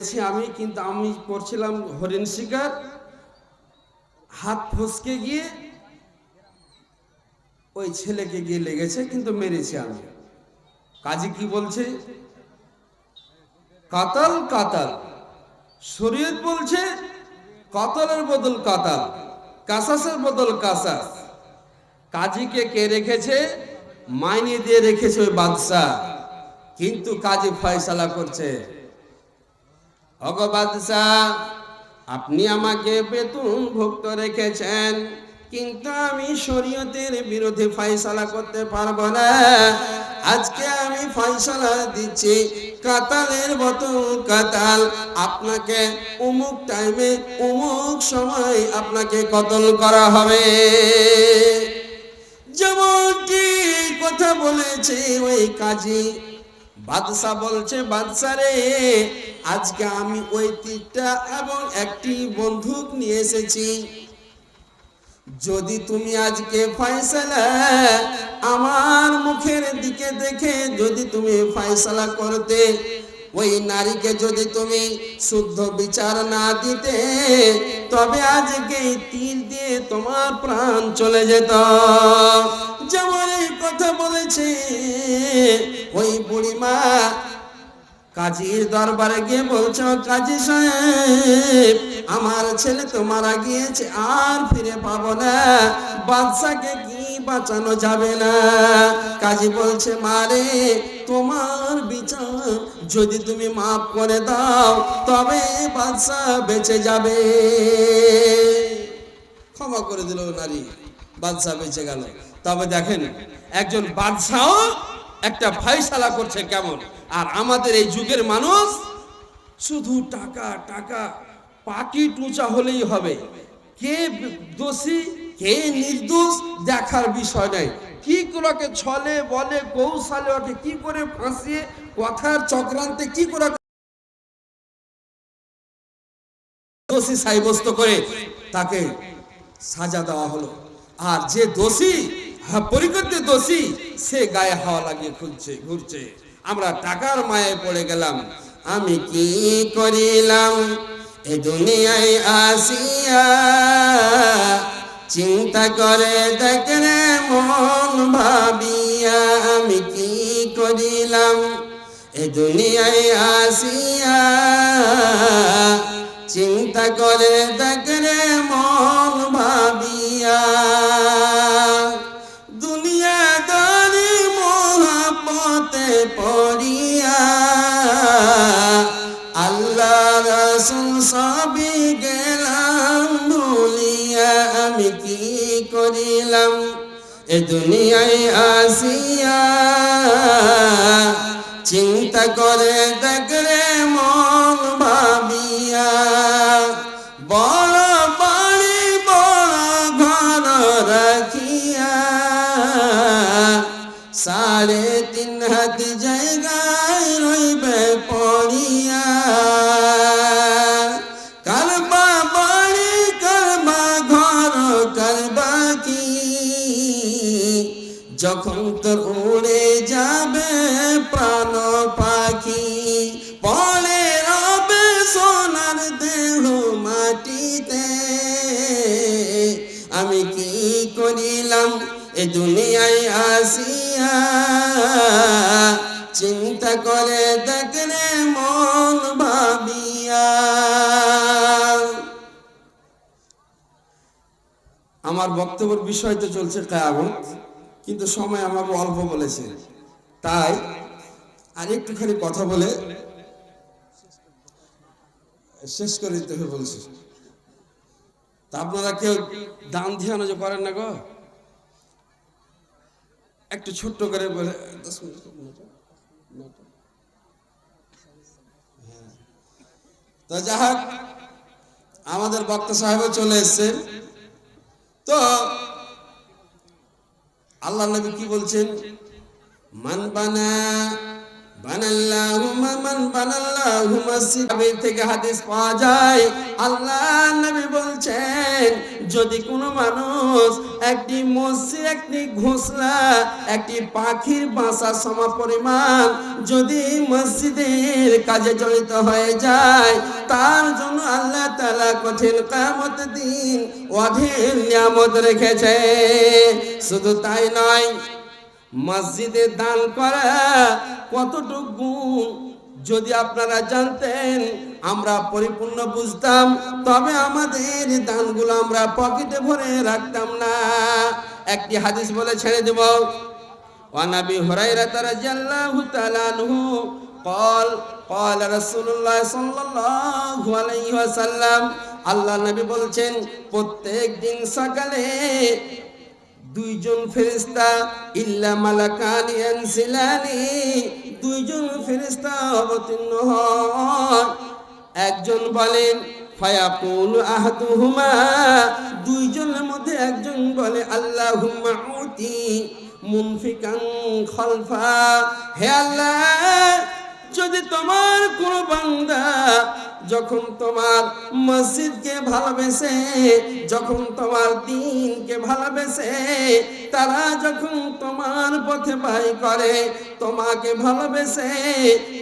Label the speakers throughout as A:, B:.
A: আমি কিন্তু, আমি করছিলাম হরিণ শিকার। হাত ফসকে গিয়ে ওই ছেলেকে গিয়ে লেগেছে, কিন্তু মেরেছি আমি। কাজী কি বলছে? কাতাল কাতাল। শরীয়ত বলছে, কাতালের বদল কাতাল, কাসাসের বদল কাসাস। কাজীকে কে রেখেছে? মাইনে দিয়ে রেখেছে ওই বাদশাহ। কিন্তু কাজী ফয়সালা করছে। অগবাদশাহ আপনি আমাকে বেতন ভুক্ত রেখেছেন, কিন্তু আমি শরীয়তের বিরুদ্ধে ফয়সালা করতে পারব না। আজকে আমি ফয়সালা দিচ্ছি, কাতালের মতো কাতাল। আপনাকে অমুক টাইমে অমুক সময় আপনাকে কতল করা হবে। যেমনটি কথা বলেছে ওই কাজী বাদশা বলছে, বাদশা রে, আজকে আমি ওই তীরটা এবং একটি বন্দুক নিয়ে এসেছি। যদি তুমি আজকে ফয়সালা আমার মুখের দিকে দেখে, যদি তুমি ফয়সালা করতে ওই নারীকে যদি তুমি শুদ্ধ বিচার না দিতে, তবে আজকে তীর দিয়ে তোমার প্রাণ চলে যেত। যেমন এই কথা বলেছে ওই বুড়িমা কাজীর দরবারে গিয়ে বলছো কাজী সাহেব, আমার ছেলে তো মারা গিয়েছে, আর ফিরে পাবো না। বাদশাকে কি বাঁচানো যাবে না। কাজী বলছে মারে তোমার বিচার যদি তুমি মাফ করে দাও, তবে বাদশা বেঁচে যাবে। ক্ষমা করে দিল নারী বাদশা বেঁচে গেল। তবে দেখেন, একজন বাদশাহ একটা ফাইসালা করছে কেমন? আর আমাদের এই যুগের মানুষ শুধু টাকা টাকা পাকি টুচা হলেই হবে। কে দোষী? কে নির্দোষ দেখার বিষয় নাই। কি করে ছলে বলে কৌশলে ওকে কি করে ফাঁসিয়ে কথার চক্রান্তে কি করে দোষী সাব্যস্ত করে তাকে সাজা দেওয়া হলো। আর যে দোষী হ্যাঁ, পরিকল্পিত দোষী সে গায়ে হাওয়া লাগিয়ে খুলছে ঘুরছে। আমরা টাকার মায়ে পড়ে গেলাম। আমি কি করিলাম? এ দুনিয়ায় আসিয়া চিন্তা করে দেখরে মন ভাবিয়া আমি কি করিলাম? এ দুনিয়ায় আসিয়া চিন্তা করে দেখরে মন ভাবিয়া দুনিয়াদারি মহাপতে পড়িয়া এ দুনিয়ায় আসিয়া চিন্তা করে দেখরে মন ভাবিয়া, বড় বাড়ি, বড় ঘর রাখিয়া, সাড়ে তিন হাত জায়গায় মাটিতে। আমি কি করিলাম? এ দুনিয়ায় আসিয়া চিন্তা করে দেখলে মন ভাবিয়া। আমার বক্তব্যের বিষয় তো চলছে কায়ামত, কিন্তু সময় আমাকে অল্প বলেছে। তাই আর একটুখানি কথা বলে শেষ করে দিতে হবে বলছি তা আপনারা কেউ দান ধ্যান যে করেন না গো একটু ছোট্ট করে বলে দশ মিনিট নটা, নটা। হ্যাঁ। তো আমাদের বক্তা সাহেবও চলে এসছেন তো আল্লাহ নবী কি বলছেন মান হাদিস পাওয়া যায়। আল্লাহ বলছেন, যদি কোনো মানুষ একটি মসজিদ, একটি ঘোষলা, একটি পাখির বাসা সম পরিমাণ যদি মসজিদের কাজে জড়িত হয়ে যায়, তার জন্য আল্লাহ তালা কঠিন কামত দিন অধীর নিয়ামত রেখেছে শুধু তাই নয় মসজিদে দান করা কতটুকু গুণ যদি আপনারা জানতেন আমরা পরিপূর্ণ বুঝতাম তবে আমাদের দানগুলো আমরা পকেটে ভরে রাখতাম না একটি হাদিস বলে ছেড়ে দেব ওয়ানাবি হুরাইরা রাদিয়াল্লাহু তাআলা আনহু قال قال رسول الله صلى الله عليه وسلم আল্লাহ নবী বলছেন প্রত্যেক দিন সকালে দুইজন ফেরিস্তা ইল্লা মালাকানি আনসিলানি দুইজন ফেরিস্তা অবতীর্ণ হয় একজন বলেন, ফায়াকুল আহাদুহুমা দুইজনের মধ্যে একজন বলে, আল্লাহুম্মা উতি মুনফিকান খলফা হে আল্লাহ, যদি তোমার কোন বান্দা যখন তোমার মসজিদকে ভালোবেসে, যখন তোমার দিনকে ভালোবেসে, তারা যখন তোমার পথে বাই করে, তোমাকে ভালোবেসে,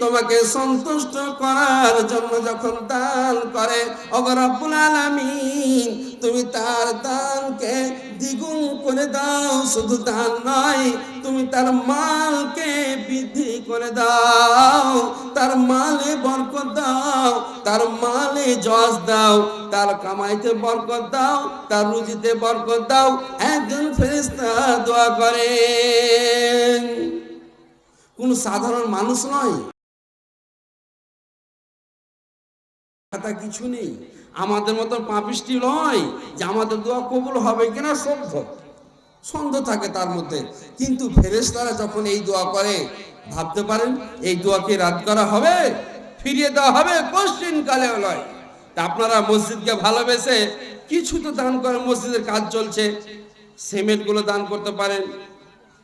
A: তোমাকে সন্তুষ্ট করার জন্য যখন দান করে অগরব্বুল আলামিন, তুমি তার দানকে দ্বিগুণ করে দাও। শুধু দান নয়, তুমি তার মালকে বৃদ্ধি করে দাও, তার মালে বরকত দাও, তার মালে যশ দাও, তার কামাইতে বরকত দাও, তার রুজিতে বরকত দাও, একজন ফেরেশতা দোয়া করেন। কোন সাধারণ মানুষ নয়। কথা কিছু নেই। আমাদের মতো পাপিষ্টি নয় যে আমাদের দোয়া কবুল হবে কিনা সভ্য সন্দেহ থাকে তার মধ্যে। কিন্তু ফেরেশতারা যখন এই দোয়া করে ভাবতে পারেন, এই দোয়াকে রাত করা হবে, ফিরিয়ে দেওয়া হবে কোশ্চিন কালে নয়। তা আপনারা মসজিদকে ভালোবেসে কিছু তো দান করেন, মসজিদের কাজ চলছে, সিমেন্টগুলো দান করতে পারেন,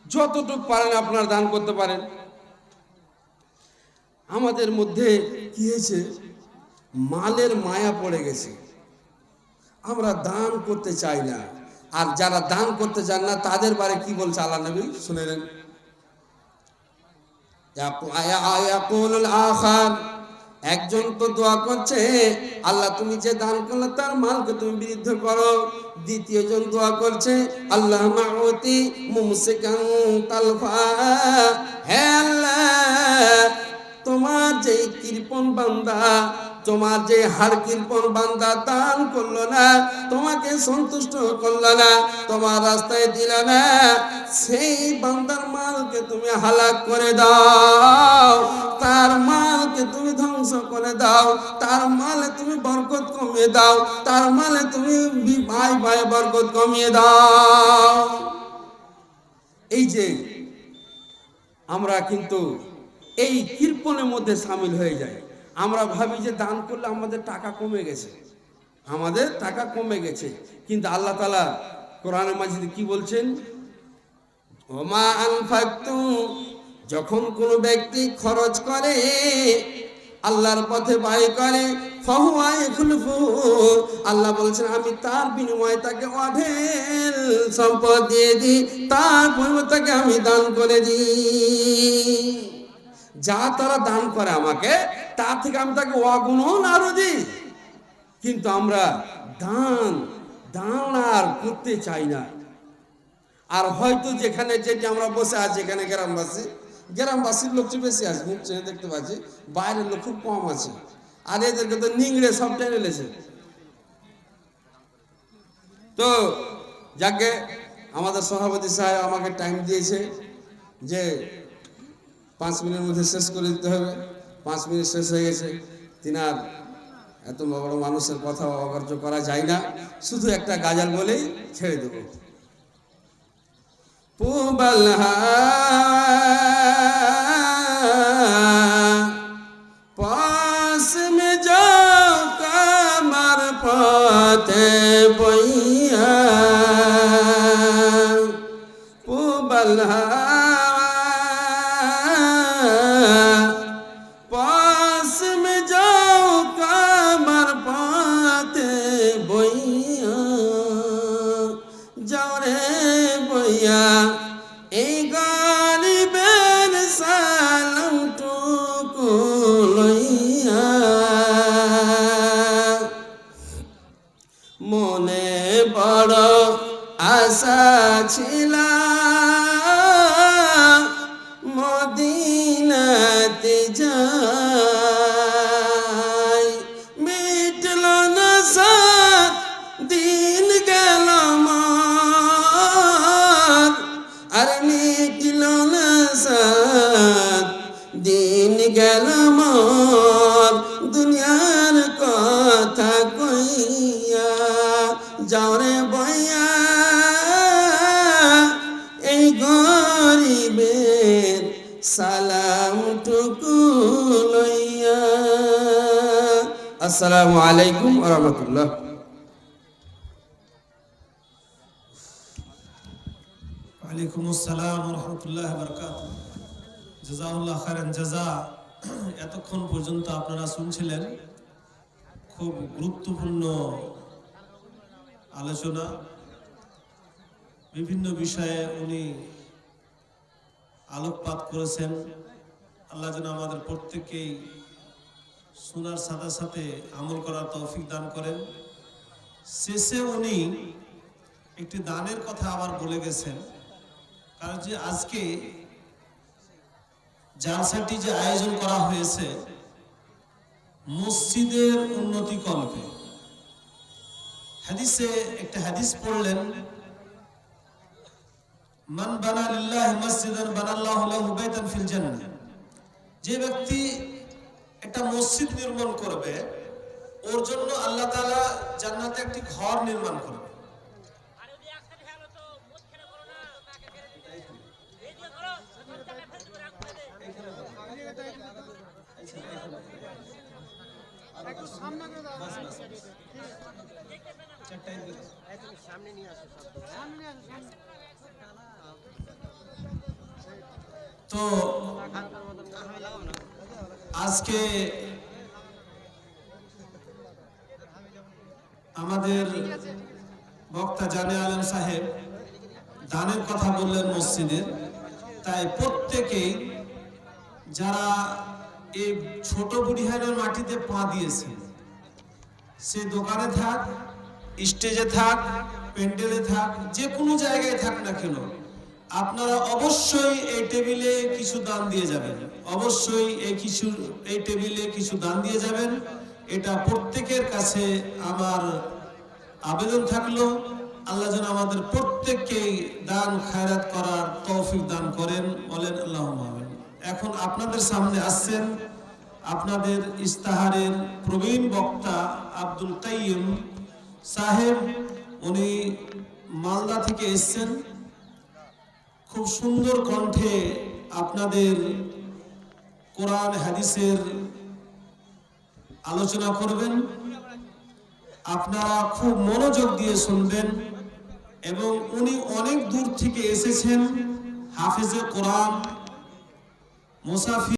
A: যতটুকু পারেন আপনারা দান করতে পারেন। আমাদের মধ্যে কি হয়েছে? মালের মায়া পড়ে গেছে। আমরা দান করতে চাই না। আর যারা দান করতে চান না, তাদের বারে কি বলছে আল্লাহ নবী? শুনে নেন। একজন তো দোয়া করছে, আল্লাহ, তুমি যে দান করলে তার মালকে তুমি বিরুদ্ধ করো। দ্বিতীয় জন দোয়া করছে, আল্লাহ তালফা। তোমার যে কৃপন বান্দা তোমার যে হার কৃপন বান্দা দান করল না, তোমাকে সন্তুষ্ট করল না, তোমার রাস্তায় দিল না, সেই বান্দার মালকে তুমি হালাক করে দাও, তার মালকে তুমি ধ্বংস করে দাও, তার মালে তুমি বরকত কমিয়ে দাও, তার মালে তুমি ভাই ভাই বরকত কমিয়ে দাও। এই যে আমরা কিন্তু এই কৃপণের মধ্যে সামিল হয়ে যায় আমরা ভাবি যে দান করলে আমাদের টাকা কমে গেছে। আমাদের টাকা কমে গেছে। কিন্তু আল্লাহ তালা কোরআন মাঝে কি বলছেন? যখন কোনো ব্যক্তি খরচ করে, আল্লাহর পথে ব্যয় করে আল্লাহ বলছেন, আমি তার বিনিময়ে তাকে অঢেল সম্পদ দিয়ে দিই, তার তাকে আমি দান করে দিই। যা তারা দান করে আমাকে তার থেকে আমি তাকে অগুণন আরও দিই। কিন্তু আমরা দান দান আর করতে চাই না। আর হয়তো যেখানে যেটি আমরা বসে আছি, এখানে গ্রামবাসী, গ্রামবাসীর লোক চেয়ে বেশি আছে, মুখ চেয়ে দেখতে পাচ্ছি, বাইরের লোক খুব কম আছে। আর এদেরকে তো নিংড়ে সব টেনে লেছে তো যাকে আমাদের সভাপতি সাহেব আমাকে টাইম দিয়েছে যে পাঁচ মিনিটের মধ্যে শেষ করে দিতে হবে। পাঁচ মিনিট শেষ হয়ে গেছে। তিনার এত বড় মানুষের কথা অকার্য করা যায় না। শুধু একটা গাজাল বলেই ছেড়ে দেবো। পাস মে যাও কামার পথে বইয়া। আশা ছিল মদিনাতে যাই। মিটল না সাত দিন গেল আর মিটল না সাত দিন গেল মোর আসসালামু আলাইকুম রাহমাতুল্লাহ।
B: আসসালাম রহমতুল্লাহ বরকাত জাজাউল্লাহ খারান জাজা, এতক্ষণ পর্যন্ত আপনারা শুনছিলেন খুব গুরুত্বপূর্ণ আলোচনা। বিভিন্ন বিষয়ে উনি আলোকপাত করেছেন। আল্লাহ যেন আমাদের প্রত্যেককেই শোনার সাথে সাথে আমল করার তৌফিক দান করেন। শেষে উনি একটি দানের কথা আবার বলে গেছেন। কারণ যে আজকে জালসাটি যে আয়োজন করা হয়েছে, মসজিদের উন্নতি কল্পে। হাদিসে একটা হাদিস পড়লেন, মান বানা লিল্লাহি মসজিদান বানাল্লাহু লাহু বাইতান ফিল জান্নাহ। যে ব্যক্তি একটা মসজিদ নির্মাণ করবে ওর জন্য আল্লাহ তাআলা জান্নাতে একটি ঘর নির্মাণ করবে।
C: তো
B: আজকে আমাদের বক্তা জানে আলম সাহেব দানের কথা বললেন মসজিদের তাই প্রত্যেকেই যারা এই ছোট বুড়িহারের মাটিতে পা দিয়েছে, সে দোকানে থাক, স্টেজে থাক, প্যান্ডেলে থাক, যে কোনো জায়গায় থাক না কেন আপনারা অবশ্যই এই টেবিলে কিছু দান দিয়ে যাবেন। অবশ্যই এই কিছু, এই টেবিলে কিছু দান দিয়ে যাবেন। এটা প্রত্যেকের কাছে আমার আবেদন থাকল। আল্লাহ যেন আমাদের প্রত্যেককেই দান, খায়রাত করার তৌফিক দান করেন। বলেন আল্লাহ। এখন আপনাদের সামনে আসছেন আপনাদের ইস্তাহারের প্রবীণ বক্তা আব্দুল কাইম সাহেব। উনি মালদা থেকে এসেছেন। খুব সুন্দর কণ্ঠে আপনাদের কোরআন, হাদিসের আলোচনা করবেন। আপনারা খুব মনোযোগ দিয়ে শুনবেন এবং উনি অনেক দূর থেকে এসেছেন হাফেজে কোরআন মুসাফি